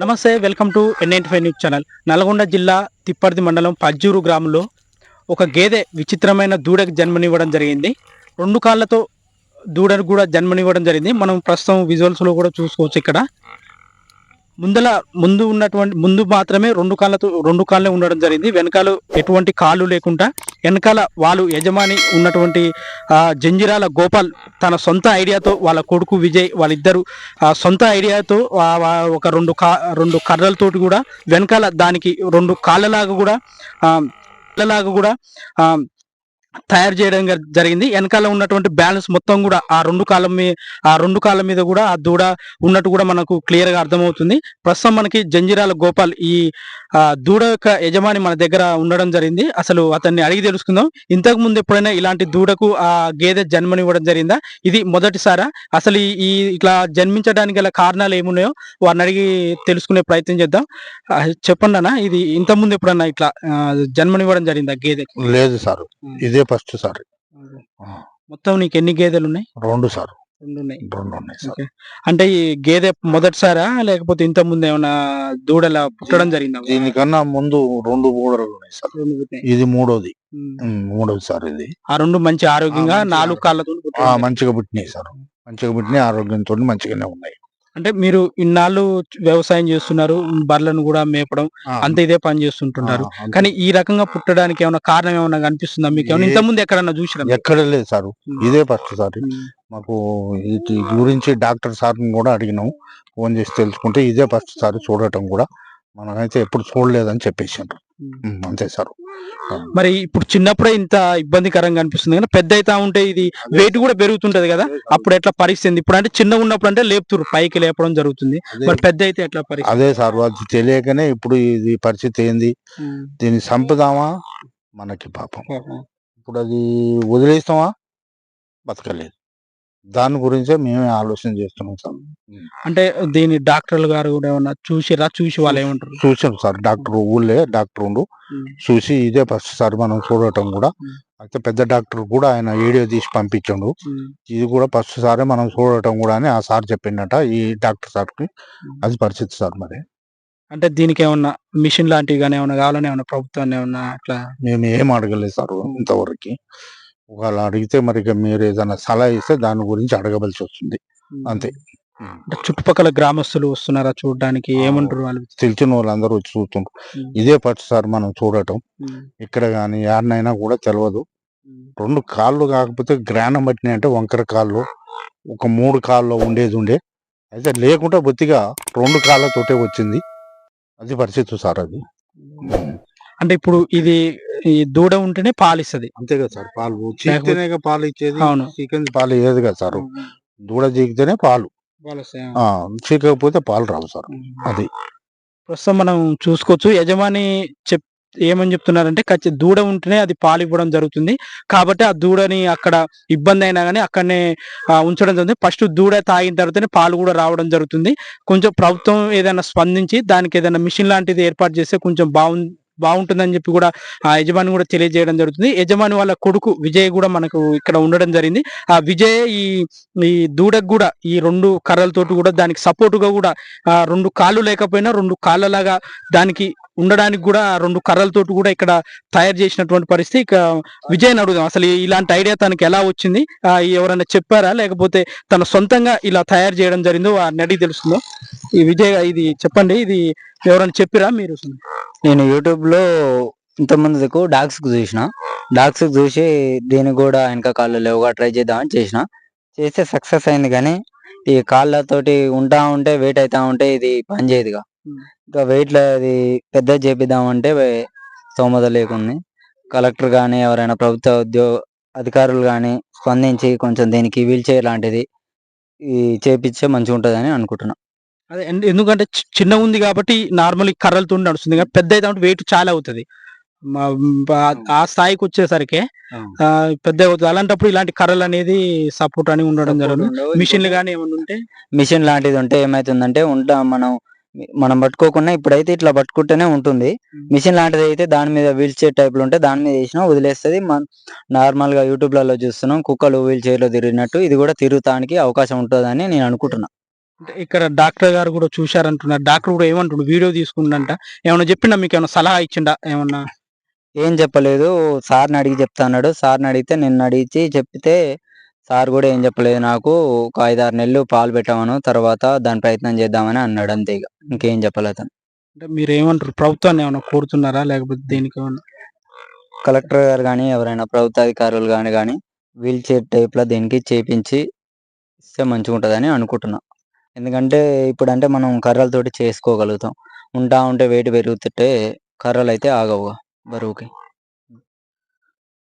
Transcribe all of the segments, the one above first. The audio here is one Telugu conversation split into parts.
నమస్తే welcome to NIT five news channel. Nalgonda జిల్లా తిప్పర్తి మండలం పజ్జూరు గ్రామంలో ఒక గేదె విచిత్రమైన దూడకు జన్మనివ్వడం జరిగింది. రెండు కాళ్ళతో దూడకు కూడా జన్మనివ్వడం జరిగింది. మనం ప్రస్తుతం విజువల్స్లో కూడా చూసుకోవచ్చు ఇక్కడ. ముందల ముందు ఉన్నటువంటి ముందు మాత్రమే రెండు కాళ్ళతో రెండు కాళ్ళే ఉండడం జరిగింది. వెనకాల ఎటువంటి కాళ్ళు లేకుండా వెనకాల వాళ్ళు యజమాని ఉన్నటువంటి జంజిరాల గోపాల్ తన సొంత ఐడియాతో వాళ్ళ కొడుకు విజయ్ వాళ్ళిద్దరు సొంత ఐడియాతో ఒక రెండు కా రెండు కర్రలతోటి కూడా వెనకాల దానికి రెండు కాళ్ళలాగా కూడా కాళ్ళలాగా కూడా తయారు చేయడం జరిగింది. వెనకాల ఉన్నటువంటి బ్యాలెన్స్ మొత్తం కూడా ఆ రెండు కాళ్ళ మీ ఆ రెండు కాళ్ళ మీద కూడా ఆ దూడ ఉన్నట్టు కూడా మనకు క్లియర్గా అర్థమవుతుంది. ప్రస్తుతం మనకి జంజిరాల గోపాల్ ఈ దూడ యొక్క యజమాని మన దగ్గర ఉండడం జరిగింది. అసలు అతన్ని అడిగి తెలుసుకుందాం. ఇంతకు ముందు ఎప్పుడైనా ఇలాంటి దూడకు ఆ గేదె జన్మనివ్వడం జరిగిందా? ఇది మొదటిసారా? అసలు ఈ ఇట్లా జన్మించడానికి గల కారణాలు ఏమున్నాయో వారిని అడిగి తెలుసుకునే ప్రయత్నం చేద్దాం. చెప్పండి అన్న ఇది ఇంత ముందు ఎప్పుడన్నా ఇట్లా జన్మనివ్వడం జరిగిందా గేదె లేదు సార్. ఇదే ఫస్ట్ సార్. మొత్తం నీకు ఎన్ని గేదెలు ఉన్నాయి రెండు సార్ రెండు ఉన్నాయి రెండు ఉన్నాయి సార్. అంటే ఈ గేదె మొదటిసారా? లేకపోతే ఇంత ముందు ఏమైనా దూడల పుట్టడం జరిగిందా? దీనికన్నా ముందు రెండు మూడలు ఉన్నాయి సార్. ఇది మూడోది. మూడోది సార్ ఇది. ఆ రెండు మంచి ఆరోగ్యంగా నాలుగు కాళ్ళతో మంచిగా పుట్టినాయి సార్. మంచిగా పుట్టినాయి ఆరోగ్యంతో మంచిగానే ఉన్నాయి. అంటే మీరు ఇన్నాళ్ళు వ్యవసాయం చేస్తున్నారు బర్రెలను కూడా మేపడం అంత ఇదే పని అంతే. కానీ ఈ రకంగా పుట్టడానికి ఏమైనా కారణం ఏమైనా కనిపిస్తుందా? మీకు ఏమైనా ముందు ఎక్కడన్నా చూసినా ఎక్కడ లేదు సార్. ఇదే ఫస్ట్ సార్. మాకు వీటి గురించి డాక్టర్ సార్ని కూడా అడిగినాం. ఫోన్ చేసి తెలుసుకుంటే ఇదే ఫస్ట్ సార్ చూడటం కూడా. మనమైతే ఎప్పుడు చూడలేదని చెప్పేసారు ఉమ్, అంతే సార్. మరి ఇప్పుడు చిన్నప్పుడే ఇంత ఇబ్బందికరంగా అనిపిస్తుంది కానీ పెద్ద అయితే ఉంటే ఇది వెయిట్ కూడా పెరుగుతుంటది కదా అప్పుడు ఎట్లా పరిస్థితి ఇప్పుడు అంటే చిన్న ఉన్నప్పుడు అంటే లేపుతురు పైకి లేపడం జరుగుతుంది. మరి పెద్ద అయితే ఎట్లా పరిస్థితి? అదే సార్ అది తెలియకనే ఇప్పుడు ఇది పరిస్థితి ఏంది? దీన్ని చంపుదామా? మనకి పాపం. ఇప్పుడు అది వదిలేస్తామా బతకలేదు. దాని గురించే మేమే ఆలోచన చేస్తున్నాం సార్. అంటే దీని డాక్టర్లు గారు కూడా ఏమన్నా చూసిరా? చూసి వాళ్ళు ఏమంటారు? చూసాం సార్. డాక్టర్ ఊళ్ళే డాక్టర్ ఉండు. చూసి ఇదే ఫస్ట్ సార్ మనం చూడటం కూడా. అయితే పెద్ద డాక్టర్ కూడా ఆయన వీడియో తీసి పంపించండు. ఇది కూడా ఫస్ట్ సారే మనం చూడటం కూడా అని ఆ సార్ చెప్పిండట. ఈ డాక్టర్ సార్కి అది పరిస్థితి సార్ మరి. అంటే దీనికి ఏమన్నా మిషన్ లాంటివి కానీ ఏమన్నా కావాలని ఏమన్నా ప్రభుత్వాన్ని ఏమన్నా అట్లా మేము ఏం అడగలేదు సార్ ఇంతవరకు. ఒకవేళ అడిగితే మరి మీరు ఏదైనా సలహా ఇస్తే దాని గురించి అడగవలసి వస్తుంది. అంతే. అంటే చుట్టుపక్కల గ్రామస్తులు వస్తున్నారా చూడడానికి? ఏమంటారు వాళ్ళు? తెలిసిన వాళ్ళందరూ వచ్చి చూస్తుంటారు. ఇదే ఫస్ట్ సార్ మనం చూడటం. ఇక్కడ కానీ యాడనైనా కూడా తెలియదు. రెండు కాళ్ళు కాకపోతే గ్రానం పట్టినాయి అంటే వంకర కాళ్ళు ఒక మూడు కాళ్ళు ఉండేది ఉండే. అయితే లేకుండా బొత్తిగా రెండు కాళ్ళతోటే వచ్చింది. అది పరిస్థితి సార్ అది. అంటే ఇప్పుడు ఇది ఈ దూడ ఉంటేనే పాలిస్తుంది. అంతే కదా సార్ పాలు చీకితేనే పాలు ఇచ్చేది అవును. చికెన్ పాలు ఇయ్యేది కదా సార్. దూడ చీకితేనే పాలు. చీకకపోతే పాలు రావు సార్. అది. ప్రస్తుతం మనం చూసుకోవచ్చు యజమాని చెప్ ఏమని చెప్తున్నారంటే ఖచ్చితంగా దూడ ఉంటేనే అది పాలు ఇవ్వడం జరుగుతుంది. కాబట్టి ఆ దూడని అక్కడ ఇబ్బంది అయినా కానీ అక్కడనే ఉంచడం జరుగుతుంది. ఫస్ట్ దూడ తాగిన తర్వాతనే పాలు కూడా రావడం జరుగుతుంది. కొంచెం ప్రభుత్వం ఏదైనా స్పందించి దానికి ఏదైనా మిషన్ లాంటిది ఏర్పాటు చేస్తే కొంచెం బాగుంది బాగుంటుందని చెప్పి కూడా ఆ యజమాని కూడా తెలియజేయడం జరుగుతుంది. యజమాని వాళ్ళ కొడుకు విజయ్ కూడా మనకు ఇక్కడ ఉండడం జరిగింది. ఆ విజయ్ ఈ ఈ దూడకు కూడా ఈ రెండు కర్రలతోటి కూడా దానికి సపోర్టుగా కూడా రెండు కాళ్ళు లేకపోయినా రెండు కాళ్ళలాగా దానికి ఉండడానికి కూడా రెండు కర్రలతోటి కూడా ఇక్కడ తయారు చేసినటువంటి పరిస్థితి. ఇక విజయ్ని అడుగుదాం. అసలు ఇలాంటి ఐడియా తనకి ఎలా వచ్చింది? ఎవరైనా చెప్పారా? లేకపోతే తన సొంతంగా ఇలా తయారు చేయడం జరిగిందో వారిని అడిగి తెలుస్తుందో? ఈ విజయ్ ఇది చెప్పండి. ఇది ఎవరైనా చెప్పిరా? మీరు నేను యూట్యూబ్లో ఇంతకుముందుకు డాగ్స్కు చూసిన. డాగ్స్ చూసి దీనికి కూడా వెనక కాళ్ళు లేవుగా ట్రై చేద్దామని చేసిన. చేస్తే సక్సెస్ అయింది కానీ ఈ కాళ్ళతోటి ఉంటా ఉంటే వెయిట్ అవుతా ఉంటే ఇది పని చేయదుగా. ఇంకా వెయిట్ అది పెద్ద చేపిద్దామంటే స్తోమత లేకుంది. కలెక్టర్ కానీ ఎవరైనా ప్రభుత్వ ఉద్యోగ అధికారులు కానీ స్పందించి కొంచెం దీనికి వీల్ చైర్ లాంటిది ఈ చేపిస్తే మంచిగా ఉంటుందని అనుకుంటున్నా. అదే ఎందు- ఎందుకంటే చిన్న ఉంది కాబట్టి నార్మల్ కర్రలతో నడుస్తుంది. కానీ పెద్ద అయితే వెయిట్ చాలా అవుతుంది. ఆ- స్థాయికి వచ్చేసరికి పెద్ద అవుతుంది అలాంటప్పుడు ఇలాంటి కర్రలు అనేది సపోర్ట్ అని ఉండడం జరుగుతుంది మిషన్లు కానీ ఏమైనా ఉంటే? మిషన్ లాంటిది ఉంటే ఏమైతుందంటే ఉంటా మనం మనం పట్టుకోకుండా ఇప్పుడైతే ఇట్లా పట్టుకుంటేనే ఉంటుంది. మిషన్ లాంటిది అయితే దాని మీద వీల్ చైర్ టైప్లో ఉంటే దాని మీద వేసినా వదిలేస్తుంది. మన నార్మల్గా యూట్యూబ్లలో చూస్తున్నాం కుక్కలు వీల్ చైర్లో తిరిగినట్టు. ఇది కూడా తిరుగుతానికి అవకాశం ఉంటుందని నేను అనుకుంటున్నా. ఇక్కడ డాక్టర్ గారు కూడా చూశారంటున్నారు. డాక్టర్ కూడా ఏమంటుండు? వీడియో తీసుకుండంట. ఏమన్నా చెప్పిండా మీకు ఏమైనా సలహా ఇచ్చిండా? ఏమన్నా? ఏం చెప్పలేదు. సార్ని అడిగి చెప్తా అన్నాడు. సార్ని అడిగితే నిన్ను అడిగితే చెప్తే సార్ కూడా ఏం చెప్పలేదు నాకు. ఒక ఐదారు నెలలు పాలు పెట్టామను. తర్వాత దాని ప్రయత్నం చేద్దామని అన్నాడు అంతే ఇక ఇంకేం చెప్పలేదు అతను. అంటే మీరు ఏమంటారు ప్రభుత్వాన్ని ఏమైనా కోరుతున్నారా? లేకపోతే దేనికి ఏమన్నా? కలెక్టర్ గారు కానీ ఎవరైనా ప్రభుత్వ అధికారులు కానీ కానీ వీల్ చైర్ టైప్లో దీనికి చేపించి ఇస్తే మంచిగా ఉంటుందని అనుకుంటున్నా. ఎందుకంటే ఇప్పుడు అంటే మనం కర్రలతోటి చేసుకోగలుగుతాం. ఉంటా ఉంటే వెయిట్ పెరుగుతుంటే కర్రలు అయితే ఆగవు బరువుకి.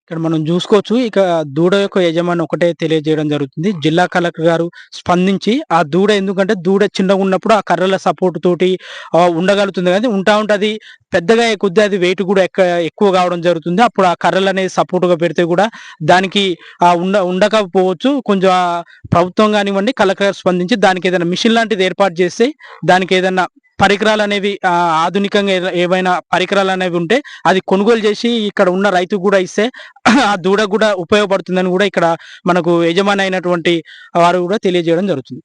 ఇక్కడ మనం చూసుకోవచ్చు. ఇక దూడ యొక్క యజమాని ఒకటే తెలియజేయడం జరుగుతుంది. జిల్లా కలెక్టర్ గారు స్పందించి ఆ దూడ ఎందుకంటే దూడ చిన్నగా ఉన్నప్పుడు ఆ కర్రల సపోర్ట్ తోటి ఉండగలుగుతుంది. కానీ ఉంటా ఉంటుంది పెద్దగా కొద్ది అది వెయిట్ కూడా ఎక్క ఎక్కువ కావడం జరుగుతుంది. అప్పుడు ఆ కర్రలు అనేది సపోర్ట్గా పెడితే కూడా దానికి ఆ ఉండ ఉండకపోవచ్చు. కొంచెం ప్రభుత్వం కానివ్వండి కలెక్టర్ స్పందించి దానికి ఏదైనా మిషన్ లాంటిది ఏర్పాటు చేస్తే దానికి ఏదైనా పరికరాలు అనేవి ఆధునికంగా ఏవైనా పరికరాలు అనేవి ఉంటే అది కొనుగోలు చేసి ఇక్కడ ఉన్న రైతు కూడా ఇస్తే ఆ దూడ కూడా ఉపయోగపడుతుందని కూడా ఇక్కడ మనకు యజమాని అయినటువంటి వారు కూడా తెలియజేయడం జరుగుతుంది.